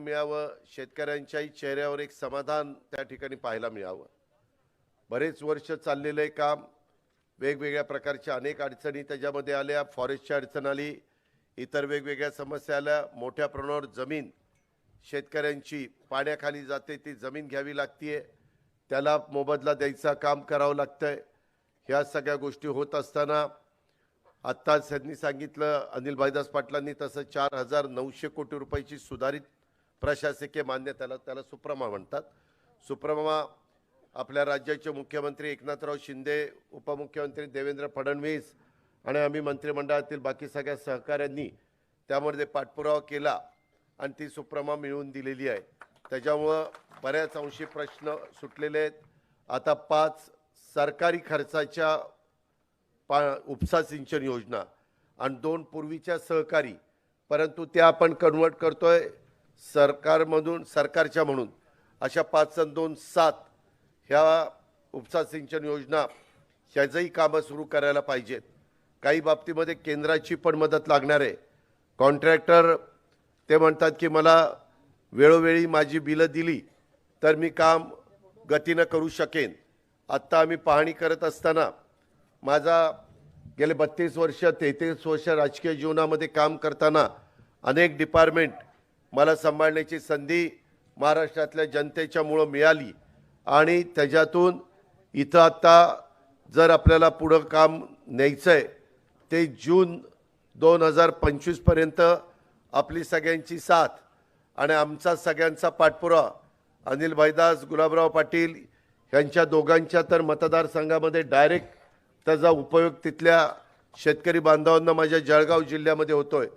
मिळावं शेतकऱ्यांच्याही चेहऱ्यावर एक समाधान त्या ठिकाणी पाहायला मिळावं. बरेच वर्ष चाललेलं आहे काम. वेगवेगळ्या प्रकारच्या अनेक अडचणी त्याच्यामध्ये आल्या. फॉरेस्टची अडचण आली. इतर वेगवेगळ्या समस्या आल्या. मोठ्या प्रमाणावर जमीन शेतकऱ्यांची पाण्याखाली जाते ती जमीन घ्यावी लागतीये. त्याला मोबदला द्यायचा काम करावं लागतंय. ह्या सगळ्या गोष्टी होत असताना आत्ताच त्यांनी सांगितलं अनिल भाईदास पाटलांनी तसं चार हजार नऊशे कोटी रुपयाची सुधारित प्रशासकीय मान्यताला त्याला सुप्रमा म्हणतात. सुप्रमा आपल्या राज्याचे मुख्यमंत्री एकनाथराव शिंदे उपमुख्यमंत्री देवेंद्र फडणवीस आणि आम्ही मंत्रिमंडळातील बाकी सगळ्या सहकाऱ्यांनी त्यामध्ये पाठपुरावा केला आणि ती सुप्रमा मिळवून दिलेली आहे. त्याच्यामुळं बऱ्याच अंशी प्रश्न सुटलेले आहेत. आता पाच सरकारी खर्चाच्या पा उपसा सिंचन योजना आणि दोन पूर्वीच्या सहकारी परंतु त्या आपण कन्वर्ट करतोय. सरकारमधून सरकारच्या म्हणून अशा पाच सन दोन सात ह्या उपसा सिंचन योजना ह्याचंही कामं सुरू करायला पाहिजेत. काही बाबतीमध्ये केंद्राची पण मदत लागणार आहे. कॉन्ट्रॅक्टर ते म्हणतात की मला वेळोवेळी माझी बिलं दिली तर मी काम गतीनं करू शकेन. आत्ता आम्ही पाहणी करत असताना माझा गेले बत्तीस वर्ष तेहतीस वर्ष राजकीय जीवनामध्ये काम करताना अनेक डिपार्टमेंट मला सांभाळण्याची संधी महाराष्ट्रातल्या जनतेच्यामुळं मिळाली. आणि त्याच्यातून इथं आत्ता जर आपल्याला पुढं काम न्यायचं आहे ते जून दोन हजार पंचवीसपर्यंत आपली सगळ्यांची साथ आणि आमचा सगळ्यांचा पाठपुरावा अनिल भाईदास गुलाबराव पाटील यांच्या दोघांच्या तर मतदारसंघामध्ये डायरेक्ट त्याचा उपयोग तिथल्या शेतकरी बांधवांना माझ्या जळगाव जिल्ह्यामध्ये होतो आहे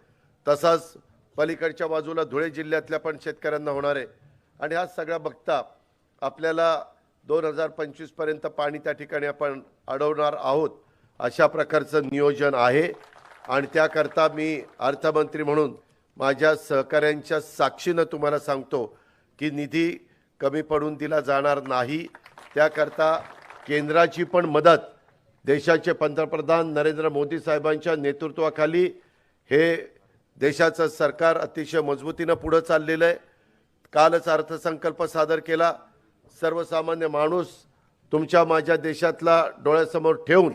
तसाच पलीकडच्या बाजूला धुळे जिल्ह्यातल्या पण शेतकऱ्यांना होणार आहे. आणि हा सगळा बघता आपल्याला दोन हजार पंचवीसपर्यंत पाणी त्या ठिकाणी आपण अडवणार आहोत अशा प्रकारचं नियोजन आहे. आणि त्याकरता मी अर्थमंत्री म्हणून माझ्या सहकाऱ्यांच्या साक्षीनं तुम्हाला सांगतो की निधी कमी पडून दिला जाणार नाही. त्याकरता केंद्राची पण मदत देशाचे पंतप्रधान नरेंद्र मोदी साहेबांच्या नेतृत्वाखाली हे देशाचं सरकार अतिशय मजबूतीनं पुढं चाललेलं आहे. कालच अर्थसंकल्प सादर केला. सर्वसामान्य माणूस तुमच्या माझ्या देशातला डोळ्यासमोर ठेवून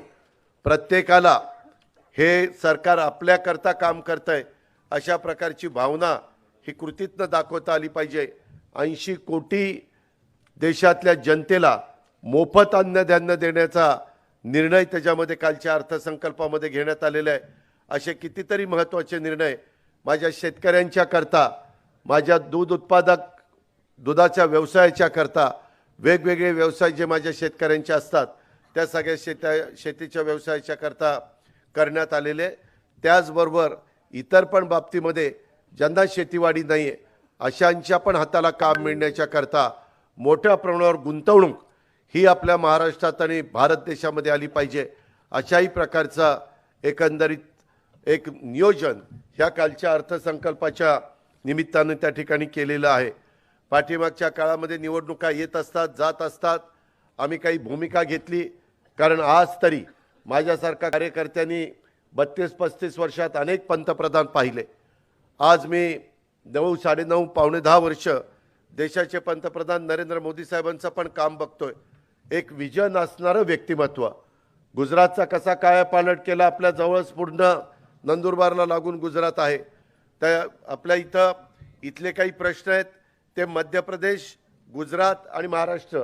प्रत्येकाला हे सरकार आपल्याकरता काम करत आहे अशा प्रकारची भावना ही कृतीतनं दाखवता आली पाहिजे. ऐंशी कोटी देशातल्या जनतेला मोफत अन्नधान्य देण्याचा निर्णय त्याच्यामध्ये कालच्या अर्थसंकल्पामध्ये घेण्यात आलेला आहे. असे कितीतरी महत्त्वाचे निर्णय माझ्या शेतकऱ्यांच्या करता माझ्या दूध उत्पादक दुधाच्या व्यवसायाच्या करता वेगवेगळे व्यवसाय जे माझ्या शेतकऱ्यांचे असतात त्या सगळ्या शेत्या शेतीच्या व्यवसायाच्या करता करण्यात आलेले. त्याचबरोबर इतर पण बाबतीमध्ये ज्यांना शेतीवाडी नाही आहे अशांच्या पण हाताला काम मिळण्याच्या करता मोठ्या प्रमाणावर गुंतवणूक ही आपल्या महाराष्ट्रात आणि भारत देशामध्ये आली पाहिजे अशाही प्रकारचा एकंदरीत एक नियोजन ह्या कालच्या अर्थसंकल्पाच्या निमित्तानं त्या ठिकाणी केलेलं आहे. पाठीमागच्या काळामध्ये निवडणुका येत असतात जात असतात. आम्ही काही भूमिका घेतली. कारण आज तरी माझ्यासारख्या कार्यकर्त्यांनी बत्तीस पस्तीस वर्षात अनेक पंतप्रधान पाहिले. आज मी नऊ साडेनऊ पावणे दहा वर्ष देशाचे पंतप्रधान नरेंद्र मोदी साहेबांचं पण काम बघतोय. एक विजन असणारं व्यक्तिमत्व. गुजरातचा कसा काय पालट केला आपल्या जवळच पूर्ण नंदुरबारला लागून गुजरात आहे. त्या आपल्या इथं इथले काही प्रश्न आहेत. ते मध्य प्रदेश गुजरात आणि महाराष्ट्र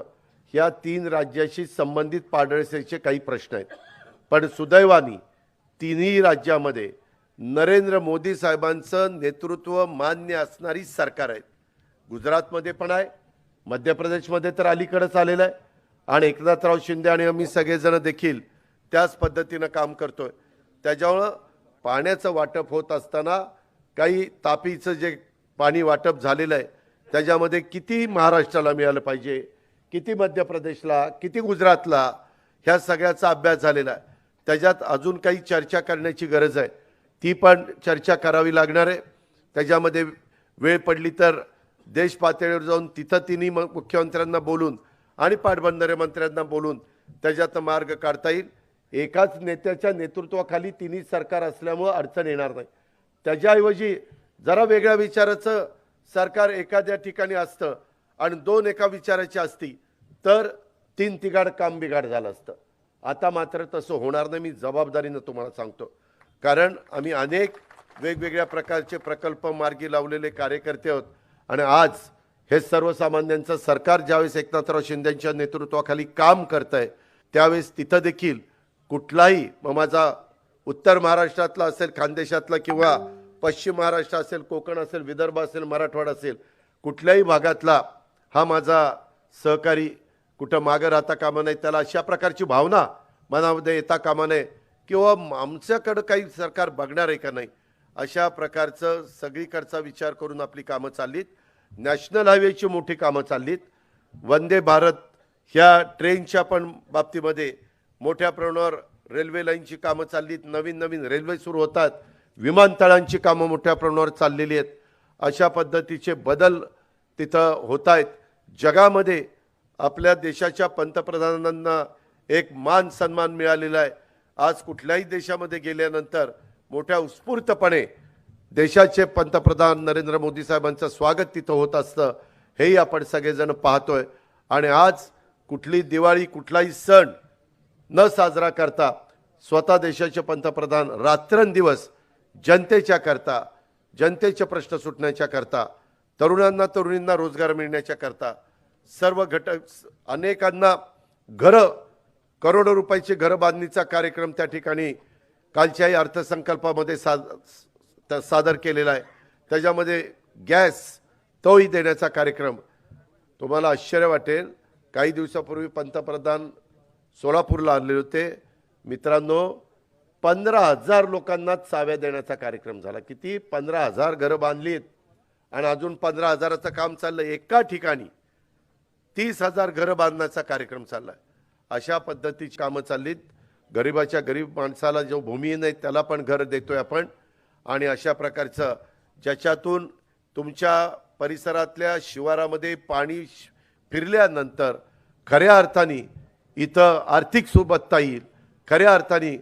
या तीन राज्याशी संबंधित पाडळसेचे काही प्रश्न आहेत. पण सुदैवानी तिन्ही राज्यामध्ये नरेंद्र मोदी साहेबांचं नेतृत्व मान्य असणारी सरकार आहेत. गुजरातमध्ये पण आहे मध्य प्रदेशमध्ये तर अलीकडंच आलेलं आहे. आणि एकनाथराव शिंदे आणि आम्ही सगळेजण देखील त्याच पद्धतीनं काम करतोय. त्याच्यामुळं पाण्याचं वाटप होत असताना काही तापीचं जे पाणी वाटप झालेलं आहे त्याच्यामध्ये किती महाराष्ट्राला मिळालं पाहिजे किती मध्य प्रदेशला किती गुजरातला ह्या सगळ्याचा अभ्यास झालेला आहे. त्याच्यात अजून काही चर्चा करण्याची गरज आहे. ती पण चर्चा करावी लागणार आहे. त्याच्यामध्ये वेळ पडली तर देश पातळीवर जाऊन तिथं तिन्ही म- मुख्यमंत्र्यांना बोलून आणि पाटबंधारे मंत्र्यांना बोलून त्याच्यात मार्ग काढता येईल. एकाच नेत्याच्या नेतृत्वाखाली तिन्ही सरकार असल्यामुळं अडचण येणार नाही. त्याच्याऐवजी जरा वेगळ्या विचाराचं सरकार एखाद्या ठिकाणी असतं आणि दोन एका विचाराची असती तर तीन तिघाड काम बिघाड झालं असतं. आता मात्र तसं होणार नाही मी जबाबदारीनं तुम्हाला सांगतो. कारण आम्ही अनेक वेगवेगळ्या प्रकारचे प्रकल्प मार्गी लावलेले कार्यकर्ते आहोत आणि आज हे सर्वसामान्यांचं सरकार ज्यावेळेस एकनाथराव शिंदेच्या नेतृत्वाखाली काम करत आहे त्यावेळेस तिथं देखील कुठलाही मग माझा उत्तर महाराष्ट्रातला असेल खानदेशातला किंवा पश्चिम महाराष्ट्र असेल कोकण असेल विदर्भ असेल मराठवाडा असेल कुठल्याही भागातला हा माझा सहकारी कुठं मागं राहता कामा नाही त्याला अशा प्रकारची भावना मनामध्ये येता कामा नये किंवा आमच्याकडं काही सरकार बघणार आहे का नाही अशा प्रकारचं सगळीकडचा विचार करून आपली कामं चाललीत. नॅशनल हायवेची मोठी कामं चाललीत. वंदे भारत ह्या ट्रेनच्या पण बाबतीमध्ये मोठ्या प्रमाणावर रेल्वे लाईनची कामं चाललीत. नवीन नवीन रेल्वे सुरू होतात. विमानतळांची कामं मोठ्या प्रमाणावर चाललेली आहेत. अशा पद्धतीचे बदल तिथं होत आहेत. जगामध्ये आपल्या देशाच्या पंतप्रधानांना एक मान सन्मान मिळालेला आहे. आज कुठल्याही देशामध्ये गेल्यानंतर मोठ्या उत्स्फूर्तपणे देशाचे पंतप्रधान नरेंद्र मोदी साहेबांचं स्वागत तिथं होत असतं. हेही आपण सगळेजण पाहतोय. आणि आज कुठली दिवाळी कुठलाही सण न साजरा करता स्वतः देशाचे पंतप्रधान रात्रंदिवस जनतेच्या करता जनतेचे प्रश्न सुटण्याच्या करता तरुणांना तरुणींना रोजगार मिळण्याच्या करता सर्व घटक अनेकांना घरं करोडो रुपयाची घरं बांधणीचा कार्यक्रम त्या ठिकाणी कालच्याही अर्थसंकल्पामध्ये साद त- सादर केलेला आहे. त्याच्यामध्ये गॅस तोही देण्याचा कार्यक्रम. तुम्हाला आश्चर्य वाटेल काही दिवसापूर्वी पंतप्रधान सोलापूरला आणले होते. मित्रांनो पंधरा हजार लोकांना चाव्या देण्याचा कार्यक्रम झाला. किती? पंधरा हजार घरं बांधलीत. आणि अजून पंधरा हजाराचं काम चाललं एका ठिकाणी. तीस हजार घरं बांधण्याचा कार्यक्रम चाललाय. अशा पद्धतीची कामं चाललीत. गरिबाच्या गरीब माणसाला जो भूमिहीन आहे त्याला पण घर देतोय आपण. आणि अशा प्रकारचं ज्याच्यातून तुमच्या परिसरातल्या शिवारामध्ये पाणी श- फिरल्यानंतर खऱ्या अर्थाने इथं आर्थिक सुबत्ता येईल खऱ्या अर्थाने